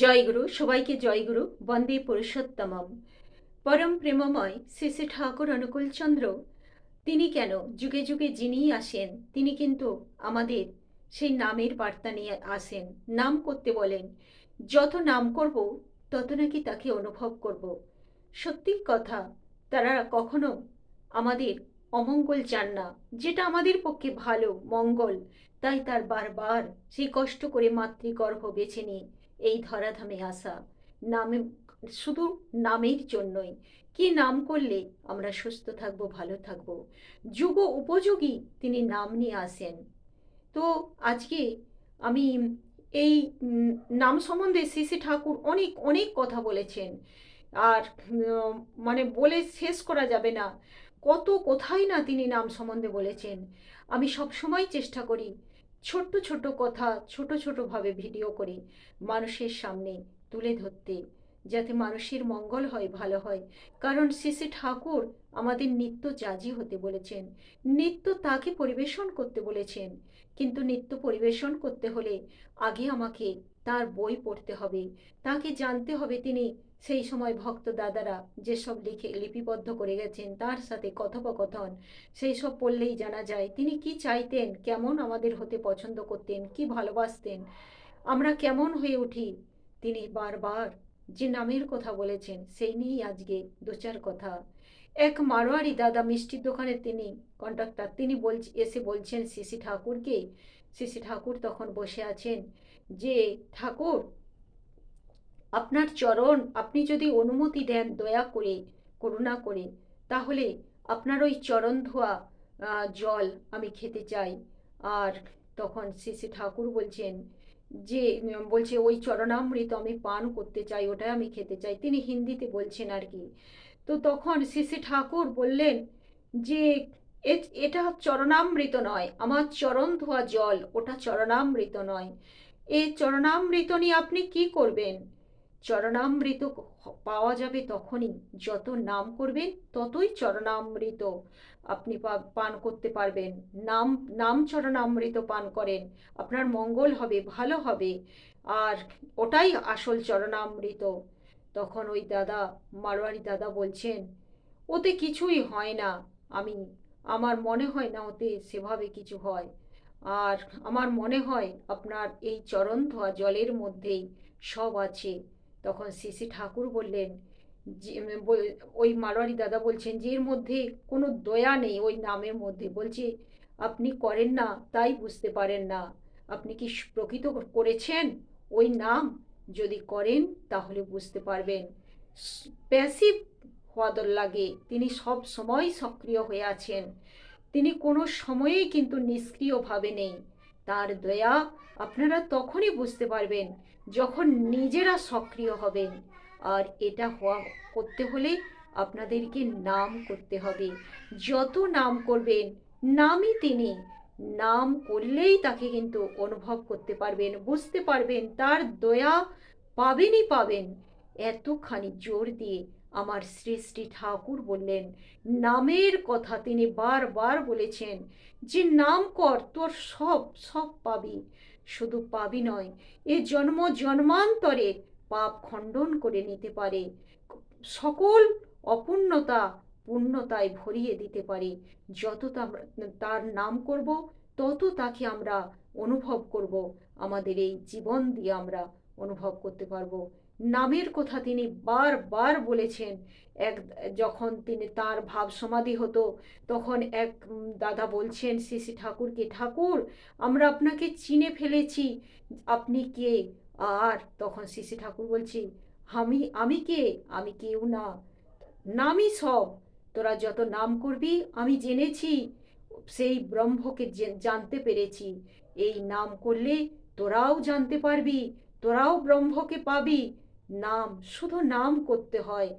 জয়গুরু সবাইকে জয়গুরু বন্দে পুরুষোত্তমম। পরম প্রেমময় শ্রী শ্রী ঠাকুর অনুকূলচন্দ্র তিনি কেন যুগে যুগে যিনিই আসেন, তিনি কিন্তু আমাদের সেই নামের বার্তা নিয়ে আসেন, নাম করতে বলেন। যত নাম করব, তত নাকি তাকে অনুভব করব। সত্যি কথা, তারা কখনো আমাদের অমঙ্গল চান না। যেটা আমাদের পক্ষে ভালো, মঙ্গল, তাই তার বারবার সেই কষ্ট করে মাতৃগর্ভ বেছে নিয়ে এই ধরাধামে আসা। নামে, শুধু নামের জন্যই। কি নাম করলে আমরা সুস্থ থাকব, ভালো থাকব? যুগ উপযোগী তিনি নাম নিয়ে আসেন। তো আজকে আমি এই নাম সম্বন্ধে শ্রী ঠাকুর অনেক অনেক কথা বলেছেন। আর মানে বলে শেষ করা যাবে না। কত কোথায় না তিনি নাম সম্বন্ধে বলেছেন। আমি সব সময় চেষ্টা করি ছোট্ট ছোট কথা, ছোট ছোটোভাবে ভিডিও করে, মানুষের সামনে তুলে ধরতে, যাতে মানুষের মঙ্গল হয়, ভালো হয়। কারণ শ্রী ঠাকুর আমাদের নিত্য জাজি হতে বলেছেন। নিত্য তাকে পরিবেশন করতে বলেছেন। কিন্তু নিত্য পরিবেশন করতে হলে আগে আমাকে তার বই পড়তে হবে। তাকে জানতে হবে তিনি সেই সময় ভক্ত দাদারা যেসব লিখে লিপিবদ্ধ করে গেছেন, তার সাথে কথোপকথন, সেই সব পড়লেই জানা যায়, তিনি কি চাইতেন, কেমন আমাদের হতে পছন্দ করতেন, কি ভালোবাসতেন, আমরা কেমন হয়ে উঠি? তিনি বারবার যে নামের কথা বলেছেন, সেই নিয়েই আজকে দু চার কথা। এক মারোয়ারি দাদা মিষ্টির দোকানে তিনি কন্ট্রাক্টর তিনি বল এসে বলছেন শ্রী ঠাকুরকে? শ্রী ঠাকুর তখন বসে আছেন, যে ঠাকুর আপনার চরণ আপনি যদি অনুমতি দেন, দয়া করে, করুণা করে, তাহলে আপনার ওই চরণ ধোয়া জল আমি খেতে চাই। আর তখন শ্রী ঠাকুর বলছেন যে বলছে, ওই চরণামৃত আমি পান করতে চাই, ওটাই আমি খেতে চাই। তিনি হিন্দিতে বলছেন আর কি। তো তখন শ্রী ঠাকুর বললেন যে এটা চরণামৃত নয়, আমার চরণ ধোয়া জল, ওটা চরণামৃত নয়। এই চরণামৃত নিয়ে আপনি কি করবেন? চরণামৃত পাওয়া যাবে তখনই। যত নাম করবেন, ততই চরণামৃত আপনি পান করতে পারবেন। নাম নাম চরণামৃত পান করেন। আপনার মঙ্গল হবে, ভালো হবে। আর ওটাই আসল চরণামৃত। তখন ওই দাদা, মারোয়ারি দাদা বলছেন, ওতে কিছুই হয় না। আমি, আমার মনে হয় না ওতে সেভাবে কিছু হয়। আর আমার মনে হয় আপনার এই চরণ ধোয়া জলের মধ্যেই সব আছে। তখন শ্রী ঠাকুর বললেন, যে ওই মারোয়ারি দাদা বলছেন যে, এর মধ্যে কোনো দয়া নেই ওই নামের মধ্যে। বলছে, আপনি করেন না, তাই বুঝতে পারেন না। আপনি কি প্রকৃত করেছেন ওই নাম? যদি করেন, তাহলে বুঝতে পারবেন। প্যাসিভ হওয়ার লাগে। তিনি সব সময় সক্রিয় হয়ে আছেন। তিনি কোনো সময়েই কিন্তু নিষ্ক্রিয়ভাবে নেই। তার দয়া আপনারা তখনই বুঝতে পারবেন যখন নিজেরা সক্রিয় হবেন। আর এটা হওয়া, করতে হলে আপনাদেরকে নাম করতে হবে। যত নাম করবেন, নামই তিনি। নাম করলেই তাকে কিন্তু অনুভব করতে পারবেন, বুঝতে পারবেন, তার দয়া পাবেনই পাবেন। এতখানি জোর দিয়ে আমার শ্রী শ্রী ঠাকুর বললেন, নামের কথা তিনি বারবার বলেছেন, যে নাম কর, তোর সব সব পাবি। শুধু পাবি নয়, এ জন্ম জন্মান্তরে পাপ খণ্ডন করে নিতে পারে। সকল অপূর্ণতা পূর্ণতায় ভরিয়ে দিতে পারে। যত তার নাম করব, তত তাকে আমরা অনুভব করব। আমাদের এই জীবন দিয়ে আমরা অনুভব করতে পারব। নামের কথা তিনি বারবার বলেছেন। এক, যখন তিনি তার ভাব সমাধি হতো, তখন এক দাদা বলছেন শ্রী শ্রী ঠাকুরকে ঠাকুর? আমরা আপনাকে চিনে ফেলেছি। আপনি কে? আর? তখন শ্রী শ্রী ঠাকুর বলছি, আমি আমি কে? আমি কেউ না। নামই সব। তোরা যত নাম করবি, আমি জেনেছি। সেই ব্রহ্মকে জানতে পেরেছি। এই নাম করলে তোরাও জানতে পারবি, তোরাও ব্রহ্মকে পাবি। নাম, শুধু নাম করতে হয়।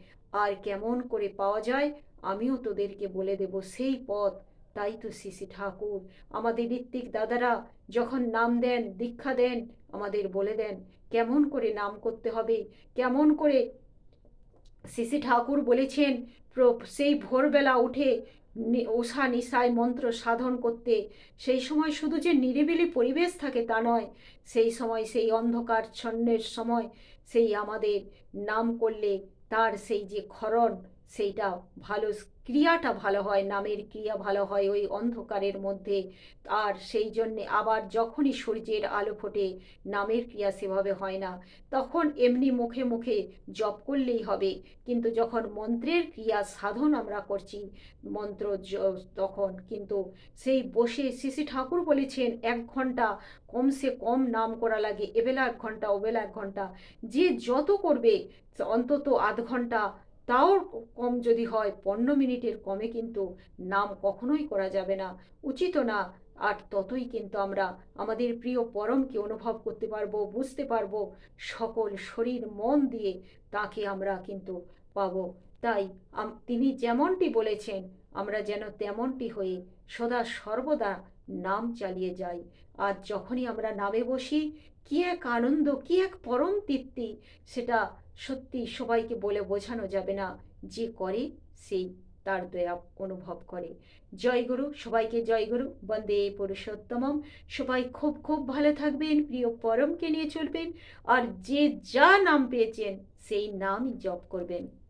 আর কেমন করে পাওয়া যায়, আমিও তোদেরকে বলে দেব সেই পথ। তাই তো শ্রী ঠাকুর, আমাদের ঋত্বিক দাদারা যখন নাম দেন, দীক্ষা দেন, আমাদের বলে দেন, কেমন করে নাম করতে হবে, কেমন করে শ্রী ঠাকুর বলেছেন সেই ভোরবেলা উঠে ওষা নিশায় মন্ত্র সাধন করতে। সেই সময় শুধু যে নিরিবিলি পরিবেশ থাকে তা নয়, সেই সময় সেই অন্ধকার ছন্নের সময় সেই আমাদের নাম করলে তার সেই যে ক্ষরণ, সেইটা ভালো ক্রিয়াটা ভালো হয়, নামের ক্রিয়া ভালো হয়, ওই অন্ধকারের মধ্যে। আর সেই জন্যে আবার যখনই সূর্যের আলো ফোটে, নামের ক্রিয়া সেভাবে হয় না। তখন এমনি মুখে মুখে জপ করলেই হবে। কিন্তু যখন মন্ত্রের ক্রিয়া সাধন আমরা করছি, মন্ত্র তখন কিন্তু সেই বসে শ্রী ঠাকুর বলেছেন, এক ঘণ্টা কমসে কম নাম করা লাগে, এবেলা এক ঘণ্টা, ওবেলা এক ঘণ্টা। যে যত করবে, অন্তত আধ ঘণ্টা তাও কম যদি হয়, পনেরো মিনিটের কমে কিন্তু নাম কখনোই করা যাবে না। উচিত না, আর ততই কিন্তু আমরা আমাদের প্রিয় পরমকে অনুভব করতে পারব, বুঝতে পারব। সকল শরীর, মন দিয়ে তাকে আমরা কিন্তু পাবো। তাই তিনি যেমনটি বলেছেন, আমরা যেন তেমনটি হয়ে সদা সর্বদা নাম চালিয়ে যাই। আর যখনই আমরা নামে বসি, কি এক আনন্দ, কি এক পরম তৃপ্তি, সেটা সত্যি সবাইকে বলে বোঝানো যাবে না। যে করে, সেই তার দয়া অনুভব করে। জয়গুরু সবাইকে জয়গুরু বন্দে পুরুষোত্তমম। সবাই খুব খুব ভালো থাকবেন, প্রিয় পরমকে নিয়ে চলবেন, আর যে যা নাম পেয়েছেন, সেই নামই জপ করবেন।